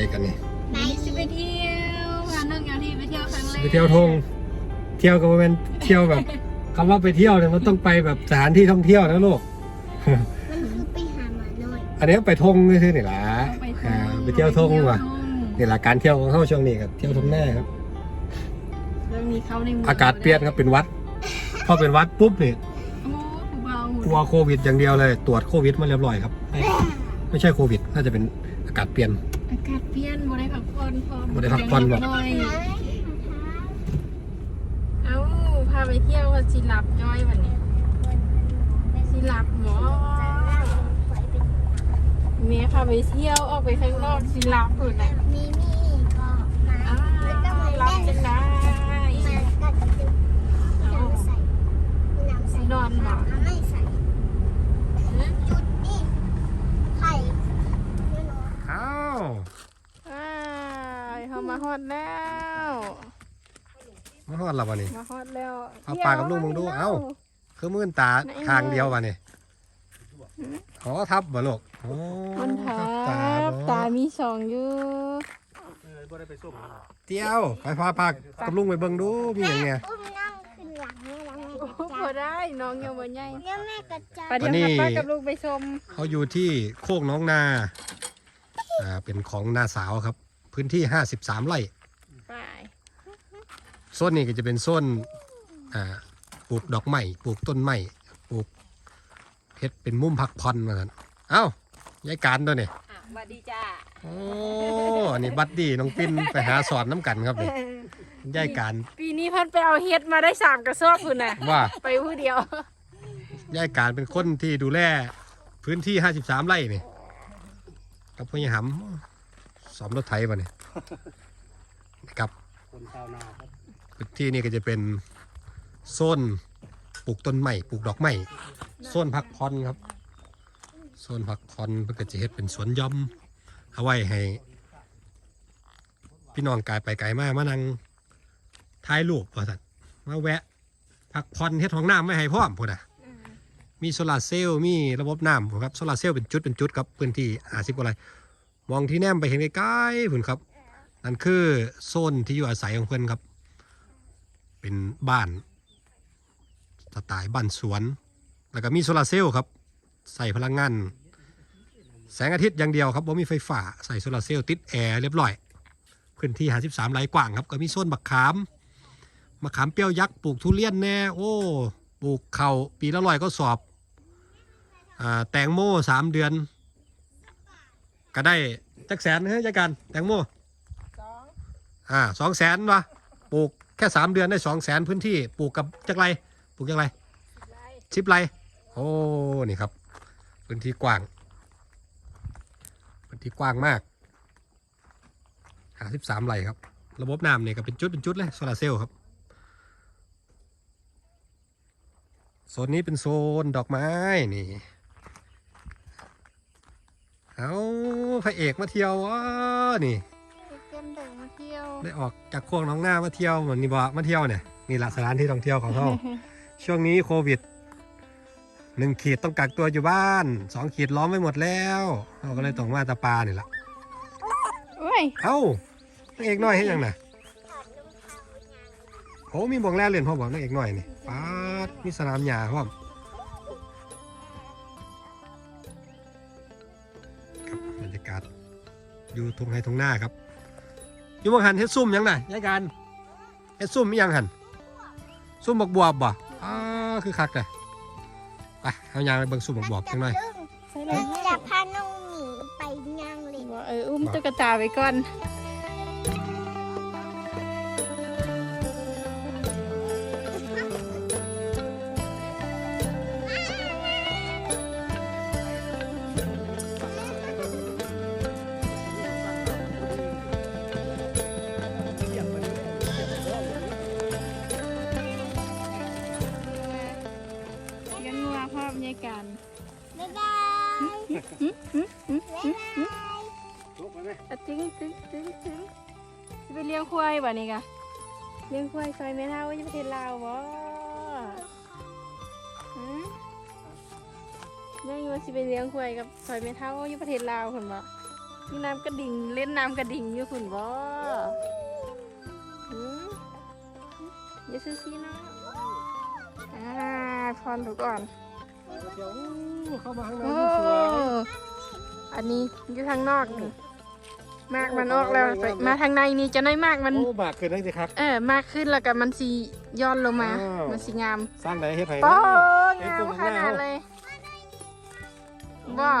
ใส่กันนี่ไปสิไปเที่ยวพาน้องยาทีไปเที่ยวครั้งแรกไปเที่ยวทงเที่ยวก็บ่แม่นเที่ยวแบบคำว่าไปเที่ยวเนี่ยมันต้องไปแบบสถานที่ท่องเที่ยวนะลูกมันคือไปหาหมาน้อยอันนี้ไปทงซื่อๆนี่ล่ะไปอ่าไปเที่ยวทงว่ะนี่ล่ะการเที่ยวของเฮาช่วงนี้ครับเที่ยวทงแน่ครับแล้วมีเขาในมือากาศเปลี่ยนครับเป็นหวัดพอเป็นหวัดปุ๊บนี่โอ้ผู้เบากลัวโควิดอย่างเดียวเลย ตรวจโควิดมาเรียบร้อยครับ ไม่ไม่ใช่โควิด น่าจะเป็นอากาศเปลี่ยน อากาศเปลี่ยนบ่ได้พักผ่อนพอบ่ได้พักผ่อนหรอกหน่อยไหนเอ้าพาไปเที่ยวว่าสิหลับจ้อยวันนี้สิหลับหมอเมียพาไปเที่ยวออกไปข้างนอกสิหลับพุ่นน่ะมีมีก็มาอ้าวแล้วก็มาหลับเล่นจังได้มากัดจุดน้ำใส่น้ำใส่นอนบ่น้ำไม่ใส่จุดนี่ไข่ไม่นอน อ้าวอ้ายเขามาฮอดแล้วมาฮอดและวะนี่ มาฮอดแล้วเอาปากกับลูกมึงดูเอ้า คือมื่นตาข้างเดียววะนี่อ๋อทับบ่ลูกอ๋อมันทัตาบบ่ตามีสองอยู่เที่ยวไปพาปากกับลุงไปเบิ่งดูมีอย่างเงี้ยอุ้มนั่งขึ้นหลังแม่แล้วแม่โอ้กระพจาอยได้น้องยังบ่ใหญ่แล้วแม่กระจายไปเดี๋ยวพาป้ากับลูกไปชมเขาอยู่ที่โคกน้องนา อ่าเป็นของนาสาวครับ พื้นที่ 53 ไร่ไปโซนนี้ก็จะเป็นโซนอ่าปลูกดอกไม้ปลูกต้นไม้ปลูกเฮ็ดเป็นมุมพักผ่อนมากันเอ้ายายการตัวนี่อะสวัสดีจ้าโอ้อันนี้บัดดี้น้องปิ้นไปหาสอนน้ำกันครับนี่ยายการปีนี้พันไปเอาเฮ็ดมาได้สามกระสอบคุณน่ะ ว่า ไปผู้เดียวยายการเป็นคนที่ดูแลพื้นที่ 53 ไร่นี่ กับพ่อใหญ่หำสอมรถไถมาเนี่ยนะครับคนชาวนาครับพื้นที่นี่ก็จะเป็นโซนปลูกต้นไม้ปลูกดอกไม้โซนพักผ่อนครับโซนพักผ่อนเพื่อจะเฮ็ดเป็นสวนหย่อมเอาไว้ให้ พี่น้องกายไปไกลมามานั่งถ่ายรูปว่าสันมาแวะพักผ่อนเฮ็ดห้องน้ำไม่ให้พร้อมพุ่นน่ะ มีโซลาร์เซลล์มีระบบน้ำครับโซลาร์เซลล์เป็นจุดเป็นจุดครับพื้นที่อาสิบกว่าไรมองที่แนมไปเห็นใกล้ๆพุ่นครับ นั่นคือโซนที่อยู่อาศัยของเพื่อนครับ เป็นบ้านสไตล์บ้านสวน แล้วก็มีโซลาร์เซลล์ครับ ใส่พลังงาน แสงอาทิตย์อย่างเดียวครับว่ามีไฟฟ้าใส่โซลาร์เซลล์ติดแอร์เรียบร้อย พื้นที่53ไร่กว้างครับ ก็มีโซนบักขามมะขามเปรี้ยวยักษ์ปลูกทุเรียนแน่ โอ้ปลูกเขาวปีละร้อยก็สอบ แตงโมสามเดือน ก็ได้จักแสนเฮ้ยจักกัน แตงโมสองอ่าสองแสนวะปลูกแค่สามเดือนได้สองแสนพื้นที่ปลูกกับจักไรปลูกจักไรไล่สิบไรโอ้นี่ครับ พื้นที่กว้าง พื้นที่กว้างมากหาสิบสามไรครับ ระบบน้ำเนี่ยก็เป็นจุดเป็นจุดเลยโซลาร์เซลล์ครับโซนนี้เป็นโซนดอกไม้นี่ เอาพระเอกมาเที่ยววะนี่เตรียมเดินมาเที่ยวได้ออกจากโคกน้องหน้ามาเที่ยวเหมือนนี่บ่มาเที่ยวเนี่ยนี่แหละสถานที่ท่องเที่ยวของเขาช่วงนี้โควิดหนึ่งขีดต้องกักตัวอยู่บ้านสองขีดล้อมไว้หมดแล้วเราก็เลยต้องมาตะปานี่แหละโอ้ยเอ้านางเอกน้อยให้ยังน่ะโอ้มีบ่วงแล่เล่นพ่อบอกนางเอกน้อยนี่ป๊าดมีสนามหญ้าพร้อ อยู่ทุ่งไร่ทุ่งนาครับอยู่บางหันเฮ็ดซุ่มยังไงยายการเฮ็ดซุ่มอิหยังหันซุ่มบักบวบบ่อ้าคือคักเลยไปเอายางไปเบิ่งซุ่มบักบวบจังหน่อยใส่เลยจะพาน้องหมีไปนั่งเล่นเอออุ้มตุ๊กตาไว้ก่อน ลุกไปไหมอะจึงจึงจึงจึงจะไปเลี้ยงควายบ่นี่กะเลี้ยงควายซอยแม่เท่าอยู่ประเทศลาวบ่ฮะแม่ยู่ว่าสิไปเลี้ยงควายกับซอยแม่เท่าอยู่ประเทศลาวคนบ่มีน้ำกระดิ่งเล่นน้ำกระดิ่งอยู่คุณบ่หืมอย่าซื้อซีนะอ่าพรถูกก่อน เดี๋ยวเข้ามาข้างในโอ้สวยอันนี้อยู่ทางนอกนี่ มากมันออกแล้วไปมาทางในนี่จะน้อยมากมัน โอ้บากขึ้นได้สิครับ เออมากขึ้นแล้วก็มันสีย้อนลงมา อ้าว มันสีงามสร้างไหนเฮ็ดไห้โป้เฮ็ดงาตัวมมันขนาดงามเลยว่า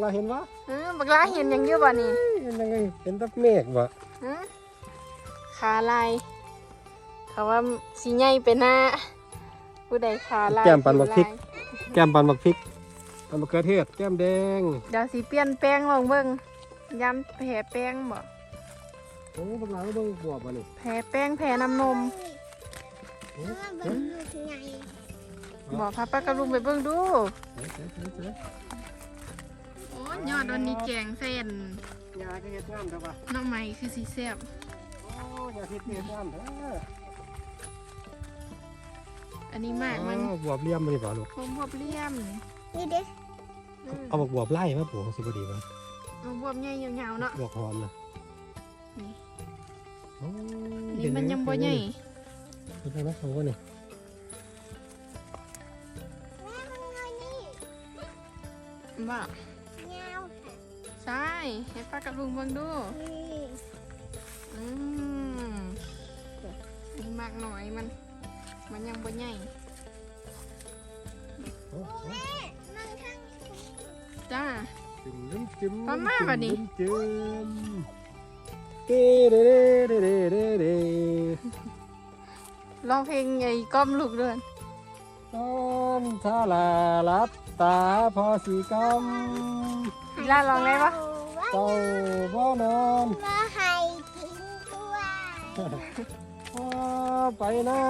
เราเห็นวะเออบักลาเห็นอย่างเยอะบ่นี่เห็นยังไงเห็นแตับเมฆวะฮะขาลายเขาว่าสีใหญ่เป็นหน้าผู้ใดขาลายแก้มปันบักพริกสีลาย แก้มปันบักพริกปันบักเขือเทศ แก้มแดง เดี๋ยวสีเปลี่ยนแป้งลองเบิ่งย้ำแผ่แป้งบ่โอ้บักหลาก็เบิ่งบวบวะนี่แผ่แป้งแผ่น้ำนมเฮ้ยว่าเป็นลูกไงบอกพาป้ากระลุงไปเบิ่งดูเฮ้ยเฮ้ยเฮ้ยเฮ้ยโอ้ยอดวันนี้แกงเส้นยาก็เฮ็ดงามแต่ว่าน้องใหม่คือสีแซ่บโอ้ยาเฮ็ดเฮ็ดงามแท้อั นนี้มากมันอ้าวบวบเลี่ยมมันนี่บ่ลูกพมพบเลี่ยมนี่เด็กอืมเอาบักบวบไล่มาปลูกสิบ่ดีบ่เอาบวบใหญ่ยาวๆเนาะบวบหอมนะนี่โอ้นี่มันยังบ่ใหญ่เห็นไหมเขาว่านี่แม่มันไงนี่บ่เงาค่ะใช่ให้ป้ากระลุงเบิ่งดูนี่อืมนี่มากหน่อยมัน มันยังบ่ใหญ่โอ้โหแม่มันทั้งจ้าจิ้มน้ำจิ้มมาม่าบัดนี้ จิ้มเด้เด้เด้เด้เด้เด้ร้องเพลงไงก้อมลูกเดือนตอนทาลาลับตาพอสีกอีล่าร้องได้ปะำเจ้าบ่นอน มาให้กินตัวพอ ไปหน้า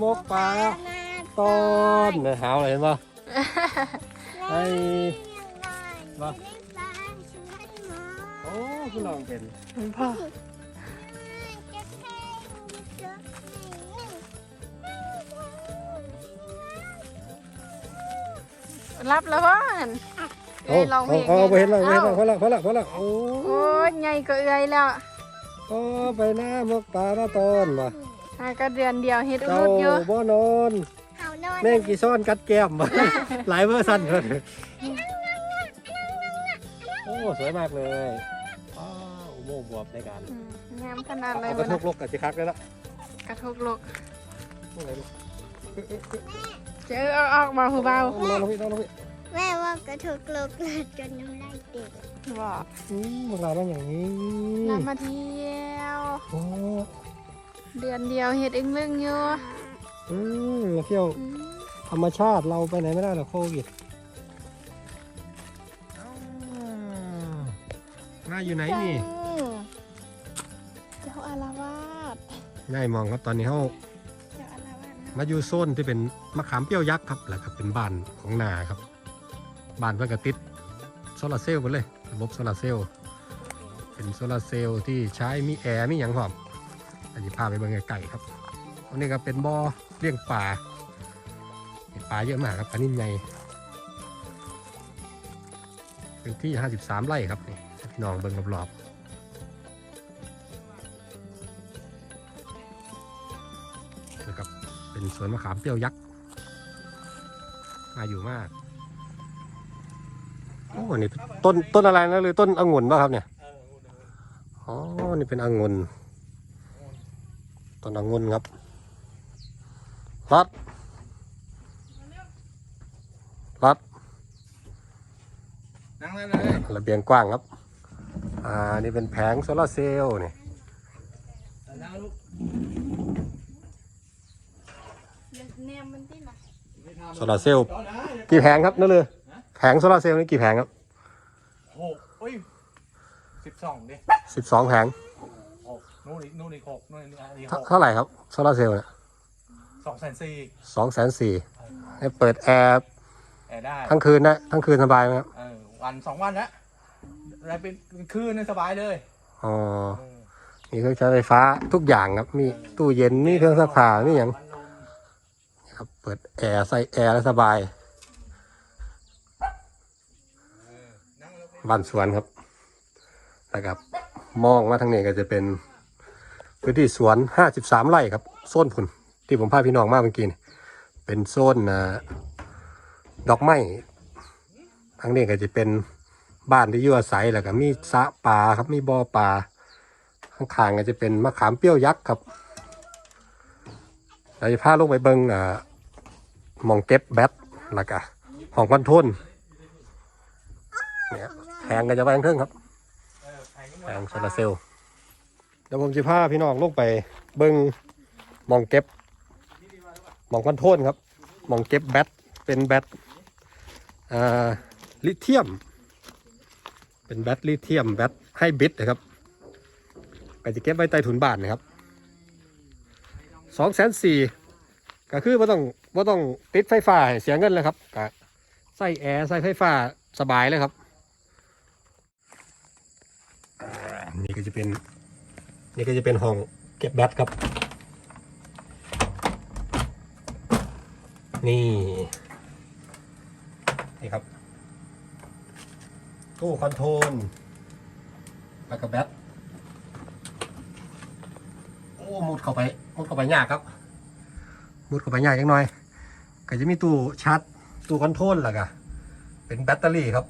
หมกป่ามาตอนเนี่ยหาวอะไรเห็นป่ะไอ้มามาโอ้คุณลองเป็นพ่อจะแค่เจอไหนรับแล้วบ้านเอาเอ้ยร้องเพลงเอาเอาไปเห็นแล้วไปเห็นแล้วพอเอ้าละพอละพอละโอ้โอ้ยใหญ่ก็เอื้อยแล้วพอไปหน้าหมกป่าหน้าตอนมา หาก็เดือนเดียวเฮ็ดอุเจ้ารุดอยู่บ่นอนเขานอนแม่งกี่ซ่อนกัดแก้มมาหลายเวอร์ชันเลยโอ้สวยมากเลยอ้าวอุโมงค์บวบในการอืมงามขนาดเลยเอากวัระนทนะกลกกับจิคักได้ละกระทกโลกโอ้ไหนลูกเจอเอาออกมาหูเบาเอาลองลงพี่ลองลงพี่แม่ว่ากระทุกโลกเกิดจนน้ำลายเด็กบอกอืมพวกเราต้องอย่างนี้ นำมาเที่ยวโอ้ เดือนเดียวเฮ็ดอึ้งเรื่องอยู่อืมมาเที่ยวอืมธรรมชาติเราไปไหนไม่ได้หรอกโควิดน่าอยู่ไหนนี่เจ้าอาราวาสง่ายมองครับตอนนี้เขาเจ้าอาราวาสนะมาอยู่โซนที่เป็นมะขามเปรี้ยวยักษ์ครับแล้วก็เป็นบ้านของนาครับบ้านเพื่อกระติดโซลาร์เซลล์ไปเลย ระบบโซลาร์เซลล์เป็นโซลาร์เซลล์ที่ใช้มีแอร์มีอย่างพร้อม อันนี้พาไปเบิ่งไก่ครับอันนี้ก็เป็นบ่อเลี้ยงปลาปลาเยอะมากครับปลานิ่มใหญ่เป็นที่ 53 ไร่ครับนี่ให้พี่น้องเบิ่งรอบๆนะครับเป็นสวนมะขามเปรี้ยวยักษ์น่าอยู่มากโอ้นนี่ต้นต้นอะไรนะหรือต้นองุ่นป่ะครับเนี่ยอ๋อนี่เป็นองุ่น ต้นองุ่นครับรัดรัดนั่งได้เลยระเบียงกว้างครับ อ่า นี่เป็นแผงโซลาร์เซลล์นี่นั่งลูกแนมมันที่ไหนไม่ทำโซลาร์เซลล์เอานะกี่แผงครับนั่นเลย แผงโซลาร์เซลล์นี่กี่แผงครับหกเอ้ยสิบสองดิสิบสองแผงหก นู่นอีกนู่นอีกหกนู่นอีกหเท่ากเท่าไหร่ครับโซลาร์เซลล์เนี่ยสองแสนสี่สองแสนสี่ให้เปิดแอร์แอร์ได้ ทั้งคืนนะทั้งคืนสบายไหมครับเออวันสองวันละอะไรเป็นคืนนี่สบายเลยอ๋อเออมีเครื่องใช้ไฟฟ้าทุกอย่างครับ มีตู้เย็นมีเครื่องซักผ้ามีอย่างวันลมครับเปิดแอร์ใส่แอร์แล้วสบายเออนั่งแล้วบ้านสวนครับนะครับ มองมาทางนี้ก็จะเป็น พื้นที่สวน 53 ไร่ครับ โซนผุนที่ผมพาพี่น้องมาเมื่อกี้นี่เป็นโซนดอกไม้ทางนี้ก็จะเป็นบ้านที่อยู่อาศัยแล้วก็มีสระปลาครับมีบ่อปลาข้างๆก็จะเป็นมะขามเปรี้ยวยักษ์ครับเราจะพาลงไปเบิงอ่าหมองเก็บแบตแล้วก็ห้องคอนโทรลเนี่ยแผงก็จะไปทางเทิงครับแผงโซลาร์เซลล์ เดี๋ยวผมจะพาพี่น้องลงไป เบิ้งมองเก็บมองคอนโทรลครับมองเก็บแบตเป็นแบตลิเธียม เป็นแบตลิเธียมแบตให้บิดนะครับก็จะเก็บไว้ใต้ถุนบ้านนะครับสองแสนสี่ก็คือว่าต้องว่าต้องติดไฟฟ้าเสียเงินเลยครับก็ใส่แอร์ใส่ไฟฟ้าสบายเลยครับนี่ก็จะเป็น นี่ก็จะเป็นห้องเก็บแบตครับ นี่ นี่ครับ ตู้คอนโทรลแล้วก็แบตโอ้มุดเข้าไปมุดเข้าไปยากครับ มุดเข้าไปยากจังหน่อย ก็จะมีตู้ชาร์จตู้คอนโทรลแล้วก็เป็นแบตเตอรี่ครับ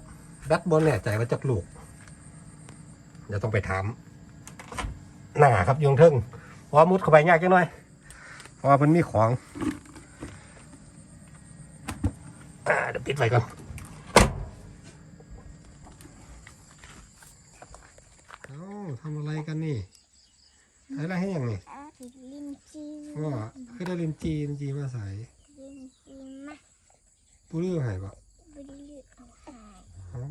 แบตบนเนี่ยใจว่าจักลูกเดี๋ยวต้องไปถาม หน้าครับยงเทิงเพราะว่ามุดเข้าไปยากจังหน่อยเพราะว่ามันมีของอ่าเดี๋ยวปิดไว้ก่อนเอ้าทำอะไรกันนี่ใช้อะไรให้อย่างนี่อาลิมจีว่าคือได้ลินจีลินจีมาใส่ลิมจีมาปูเรื่องหายปะบริลือเอาอายอ๋อ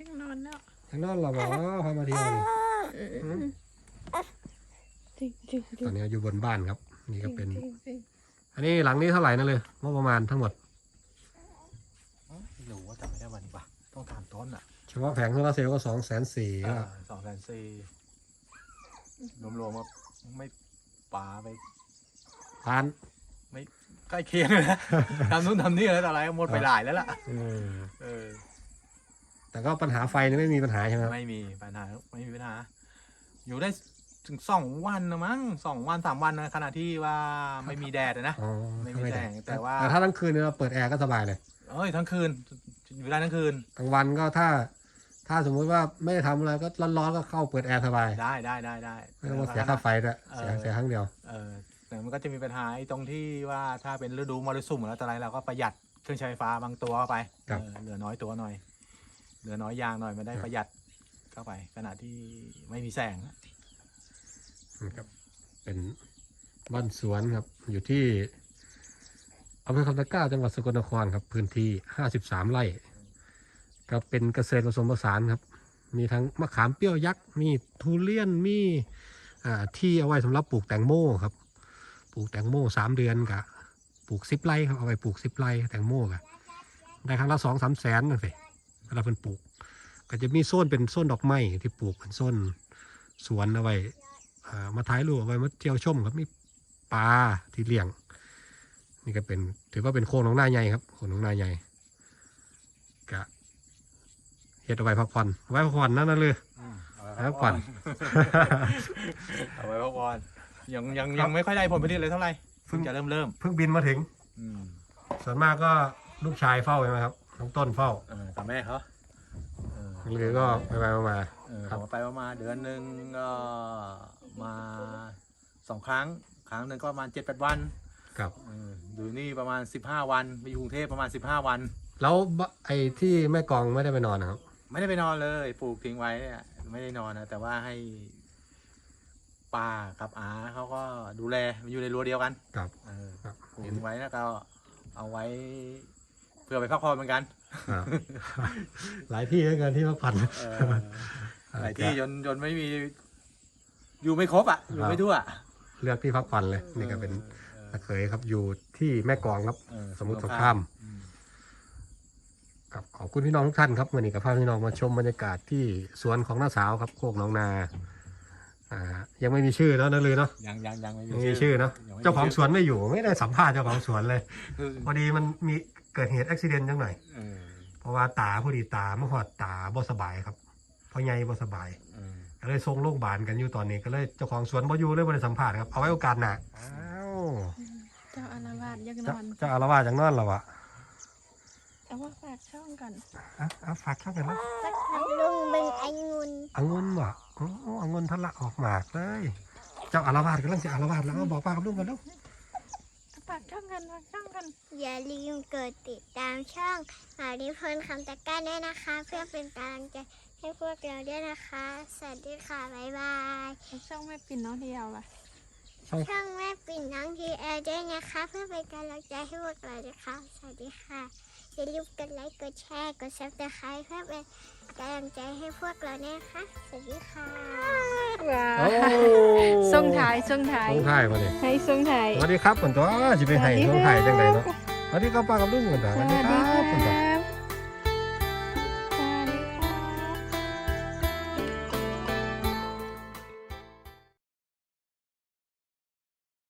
ดึงนอนแล้วทางนั้นเราบอกว่าพามาเที่ยวนี่อืมดึงดึง ตอนนี้อยู่บนบ้านครับ นี่ก็เป็น อันนี้หลังนี้เท่าไหร่นั่นเลยงบประมาณทั้งหมดไม่รู้ว่าจำไม่ได้วันนี้ปะต้องถามต้นอะเฉพาะแผงโซลาร์เซลล์ก็สองแสนสี่สองแสนสี่รวมๆว่าไม่ปาไปล้านใกล้เคียงเลยนะทำนู้นทำนี่อะไรต่ออะไรหมดไปหลายแล้วล่ะเออแต่ก็ปัญหาไฟนี่ไม่มีปัญหาใช่ไหมครับไม่มีปัญหาไม่มีปัญหา อยู่ได้ถึงสองวันนะมั้งสองวันสามวันนะขณะที่ว่าไม่มีแดดอะนะ อ๋อไม่มีแสงแต่ว่าแต่ถ้าทั้งคืนเนี่ยเราเปิดแอร์ก็สบายเลย เอ้ยทั้งคืนอยู่ได้ทั้งคืนกลางวันก็ถ้า ถ้าสมมุติว่าไม่ได้ทำอะไรก็ร้อนๆก็เข้าเปิดแอร์สบาย ได้ได้ได้ได้ ไม่ต้องมาเสียค่าไฟด้วยเออเสียเสียครั้งเดียว เออแต่มันก็จะมีปัญหาไอ้ตรงที่ว่าถ้าเป็นฤดูมรสุมแล้วแต่ไรเราก็ประหยัดเครื่องใช้ไฟฟ้าบางตัวเข้าไปครับ เออเหลือน้อยตัวหน่อย เหลือน้อยยางหน่อยมันได้ครับประหยัด เข้าไป ขณะที่ไม่มีแสงนะครับ เป็นบ้านสวนครับ อยู่ที่อำเภอคำตะกร้าจังหวัดสกลนครครับ พื้นที่ห้าสิบสามไร่ก็เป็นเกษตรผสมผสานครับ มีทั้งมะขามเปรี้ยวยักษ์ มีทุเรียน มีที่เอาไว้สำหรับปลูกแตงโมครับ ปลูกแตงโมสามเดือนกะปลูกสิบไร่ครับเอาไปปลูกสิบไร่แตงโมกะได้ครั้งละสองสามแสนนั่นสิเวลาเป็นปลูก ก็จะมีโซนเป็นโซนดอกไม้ที่ปลูกเป็นโซนสวนเอาไว้อ่ามาถ่ายรูปเอาไว้มาเที่ยวชมครับมีปลาที่เลี้ยง นี่ก็เป็นถือว่าเป็นโคนของหน้าใหญ่ครับโคนของหน้าใหญ่กะเฮ็ดเอาไว้พักผ่อนเอาไว้พักผ่อนนั่นนั่นเลยเอาพักผ่อนเอาไว้พักผ่อนยังยังยังไม่ค่อยได้ผลผลิตเลยเท่าไหร่เพิ่งจะเริ่มเริ่มเพิ่งบินมาถึงอืมส่วนมากก็ลูกชายเฝ้าใช่ไหมครับน้องต้นเฝ้าเออกับแม่เขา เออน้องเรือก็ไปไปมามาเออครับผมไปประมาณเดือนหนึ่งก็มาสองครั้ง ครั้งหนึ่งก็ประมาณเจ็ดแปดวันครับ เอออยู่นี่ประมาณสิบห้าวันไปอยู่กรุงเทพประมาณสิบห้าวัน แล้วบไอ้ที่แม่กลองไม่ได้ไปนอนนะครับ ไม่ได้ไปนอนเลยปลูกทิ้งไว้เนี่ยไม่ได้นอนนะแต่ว่าให้ป้ากับอาเขาก็ดูแลอยู่ในรั้วเดียวกัน ครับ เออครับ ปลูกทิ้งไว้แล้วก็เอาไว้ เพื่อไปพักผ่อนเหมือนกันครับหลายที่เหลือเกินที่พักผ่อนเออหลายที่จนจนไม่มี อยู่ไม่ครบอะอยู่ไม่ทั่วเลือกที่พักผ่อนเลยนี่ก็เป็นออตะเคยครับอยู่ที่แม่กลองครับ เออสมุทรสงคราม อืมครับขอบคุณพี่น้องทุกท่านครับวันนี้กับพาพี่น้องมาชมบรรยากาศที่สวนของน้าสาวครับโคกหน้องนาอ่ายังไม่มีชื่อแล้วนะเลยเนาะยังยังยังไม่ยังไม่มีชื่อเนาะยังไม่มีเจ้าของสวนไม่อยู่ไม่ได้สัมภาษณ์เจ้าของสวนเลยชื่อพอดีมันมี เกิดเหตุอุบิเหตุจังหน่อย เออเพราะว่าตาพอดีตาเมื่อหอดตาบ่สบายครับพ่อใหญ่บ่สบายอืมก็เลยส่งโรงพยาบาลกันอยู่ตอนนี้ก็เลยเจ้าของสวนบ่อยู่เลยบ่ได้สัมภาษณ์ครับเอาไว้โอกาสหน้าอ้าวเจ้าอารวาสยักนเจ้าอนเจ้าอารวาสจังนอนแล้ววะเอาว่าฝากช่องก่อนอะเอาฝากช่องกันนะสักพักลุงเป็นองุ่นองุ่นว่ะอ๋อองุ่นทะละออกหมากเลย เจ้าอารวาสกำลังจะอารวาสแล้วเอาบอกป้ากับลุงกันแล้ว ฝากช่องกันฝากช่องกัน อย่าลืมกดติดตามช่องหมาดิพนคำตะกร้าด้วยนะคะ เพื่อเป็นกำลังใจให้พวกเราด้วยนะคะ สวัสดีค่ะ บ๊ายบาย ช่องแม่ปิ่นน้องเดียวล่ะ ช่องแม่ปิ่นน้องทีแอร์ด้วยนะคะ เพื่อเป็นกำลังใจให้พวกเราด้วยค่ะ สวัสดีค่ะ อย่าลืมกดไลค์ กดแชร์ กดซับสไครต์เพื่อเป็น กำลังใจให้พวกเราด้วยนะคะสวัสดีค่ะว้าโอ้ส่งถ่ายส่งถ่าย ส่งถ่ายมาเนี่ยให้ส่งถ่าย สวัสดีครับผมตัวจะไปให้ส่งถ่ายจังไงเนาะสวัสดีครับป้ากับลุงกันตัวสวัสดีครับผมตัว